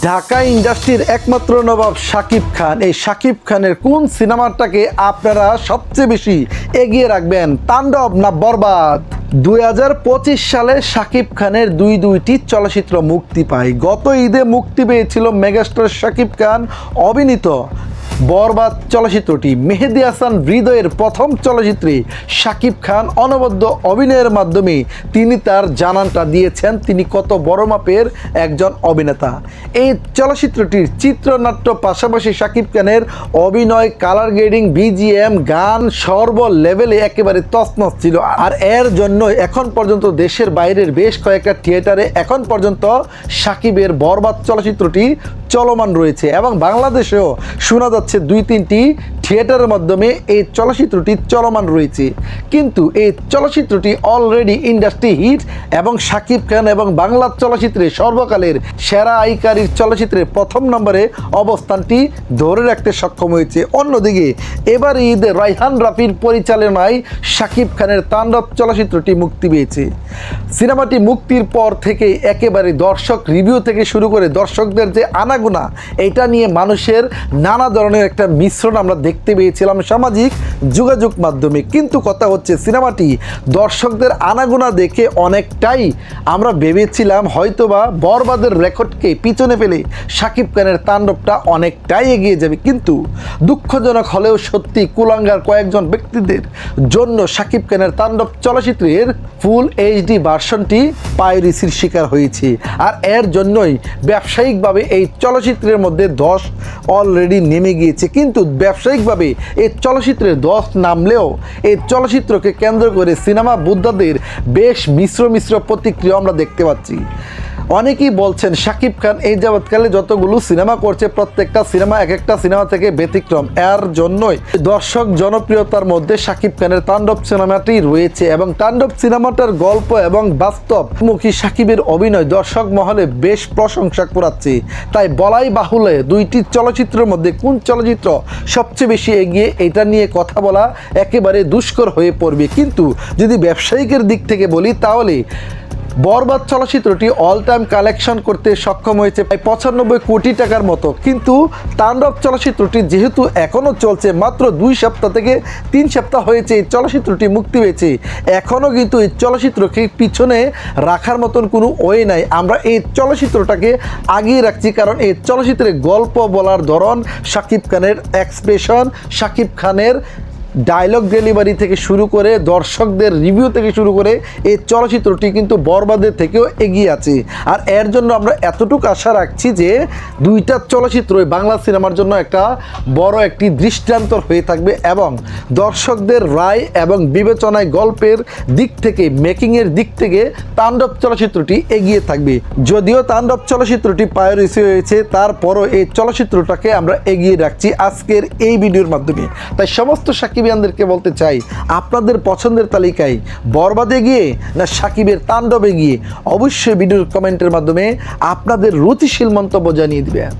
ঢাকা ইন্ডাস্ট্রির একমাত্র নবাব শাকিব খান। এই শাকিব খানের কোন সিনেমাটাকে আপনারা সবচেয়ে বেশি এগিয়ে রাখবেন? তাণ্ডব না বরবাদ? দুই হাজার পঁচিশ সালে শাকিব খানের দুই দুইটি চলচ্চিত্র মুক্তি পায়। গত ঈদে মুক্তি পেয়েছিল মেগাস্টার শাকিব খান, অভিনীত বরবাদ চলচ্চিত্রটি মেহেদি হাসান হৃদয়ের প্রথম চলচ্চিত্রে শাকিব খান অনবদ্য অভিনয়ের মাধ্যমে তিনি তার জানানটা দিয়েছেন, তিনি কত বড় মাপের একজন অভিনেতা। এই চলচ্চিত্রটির চিত্রনাট্য পাশাপাশি শাকিব খানের অভিনয়, কালার গ্রেডিং বিজিএম গান সর্ব লেভেলে একেবারে তছনছ ছিল। আর এর জন্য এখন পর্যন্ত দেশের বাইরের বেশ কয়েকটা থিয়েটারে এখন পর্যন্ত সাকিবের বরবাদ চলচ্চিত্রটি চলমান রয়েছে এবং বাংলাদেশেও শোনা যাচ্ছে দুই তিনটি থিয়েটারের মাধ্যমে এই চলচ্চিত্রটি চলমান রয়েছে। কিন্তু এই চলচ্চিত্রটি অলরেডি ইন্ডাস্ট্রি হিট এবং শাকিব খান এবং বাংলা চলচ্চিত্রে সর্বকালের সেরা আইকারির চলচ্চিত্রের প্রথম নম্বরে অবস্থানটি ধরে রাখতে সক্ষম হয়েছে। অন্যদিকে, এবার ঈদে রাইহান রাফির পরিচালনায় শাকিব খানের তাণ্ডব চলচ্চিত্রটি মুক্তি পেয়েছে। সিনেমাটি মুক্তির পর থেকে একেবারে দর্শক রিভিউ থেকে শুরু করে দর্শকদের যে আনাগোনা, এটা নিয়ে মানুষের নানা ধরনের একটা মিশ্রণ আমরা দেখতে পেয়েছিলাম সামাজিক যোগাযোগ মাধ্যমে। কিন্তু কথা হচ্ছে, সিনেমাটি দর্শকদের আনাগোনা দেখে অনেকটাই আমরা ভেবেছিলাম, হয়তোবা বরবাদের রেকর্ডকে পিছনে ফেলে শাকিব খানের তাণ্ডবটা অনেকটাই এগিয়ে যাবে। কিন্তু দুঃখজনক হলেও সত্যি কুলাঙ্গার কয়েকজন ব্যক্তিদের জন্য শাকিব খানের তাণ্ডব চলচ্চিত্রের ফুল এইচডি ভার্সনটি পাইরেসির শিকার হয়েছে। আর এর জন্যই ব্যবসায়িকভাবে এই চলচ্চিত্রের মধ্যে দশ অলরেডি নেমে গিয়েছে। কিন্তু ব্যবসায়িকভাবে এই চলচ্চিত্রের দশ নামলেও এই চলচ্চিত্রকে কেন্দ্র করে সিনেমা বুদ্ধাদের বেশ মিশ্র মিশ্র প্রতিক্রিয়া আমরা দেখতে পাচ্ছি। অনেকেই বলছেন, শাকিব খান এই যাবৎকালে যতগুলো সিনেমা করছে, প্রত্যেকটা সিনেমা এক একটা সিনেমা থেকে ব্যতিক্রম। এর জন্যই দর্শক জনপ্রিয়তার মধ্যে শাকিব খানের তাণ্ডব সিনেমাটি রয়েছে এবং তাণ্ডব সিনেমাটার গল্প এবং বাস্তবমুখী শাকিবের অভিনয় দর্শক মহলে বেশ প্রশংসা কুড়াচ্ছে। তাই বলাই বাহুল্যে দুইটি চলচ্চিত্রের মধ্যে কোন চলচ্চিত্র সবচেয়ে বেশি এগিয়ে, এটা নিয়ে কথা বলা একেবারে দুষ্কর হয়ে পড়বে। কিন্তু যদি ব্যবসায়িকের দিক থেকে বলি, তাহলে বরবাদ চলচ্চিত্রটি অল টাইম কালেকশন করতে সক্ষম হয়েছে প্রায় পঁচানব্বই কোটি টাকার মতো। কিন্তু তাণ্ডব চলচ্চিত্রটি যেহেতু এখনও চলছে, মাত্র দুই সপ্তাহ থেকে তিন সপ্তাহ হয়েছে এই চলচ্চিত্রটি মুক্তি পেয়েছে। এখনও কিন্তু এই চলচ্চিত্রকে পিছনে রাখার মতন কোনো ওয়ে নাই। আমরা এই চলচ্চিত্রটাকে আগিয়ে রাখছি কারণ এই চলচ্চিত্রের গল্প বলার ধরন শাকিব খানের এক্সপ্রেশন শাকিব খানের ডায়লগ ডেলিভারি থেকে শুরু করে দর্শকদের রিভিউ থেকে শুরু করে এই চলচ্চিত্রটি কিন্তু বরবাদের থেকেও এগিয়ে আছে। আর এর জন্য আমরা এতটুকু আশা রাখছি যে দুইটা চলচ্চিত্রই বাংলা সিনেমার জন্য একটা বড় একটি দৃষ্টান্তর হয়ে থাকবে এবং দর্শকদের রায় এবং বিবেচনায় গল্পের দিক থেকে মেকিংয়ের দিক থেকে তাণ্ডব চলচ্চিত্রটি এগিয়ে থাকবে। যদিও তাণ্ডব চলচ্চিত্রটি পায়োরিসি হয়েছে, তারপরও এই চলচ্চিত্রটাকে আমরা এগিয়ে রাখছি আজকের এই ভিডিওর মাধ্যমে। তাই সমস্ত সাকিবিয়ানদেরকে বলতে চাই, আপনাদের পছন্দের তালিকায় বরবাদে গিয়ে না সাকিবের তাণ্ডবে গিয়ে অবশ্যই ভিডিওর কমেন্টের মাধ্যমে আপনাদের রুচিশীল মন্তব্য জানিয়ে দিবেন।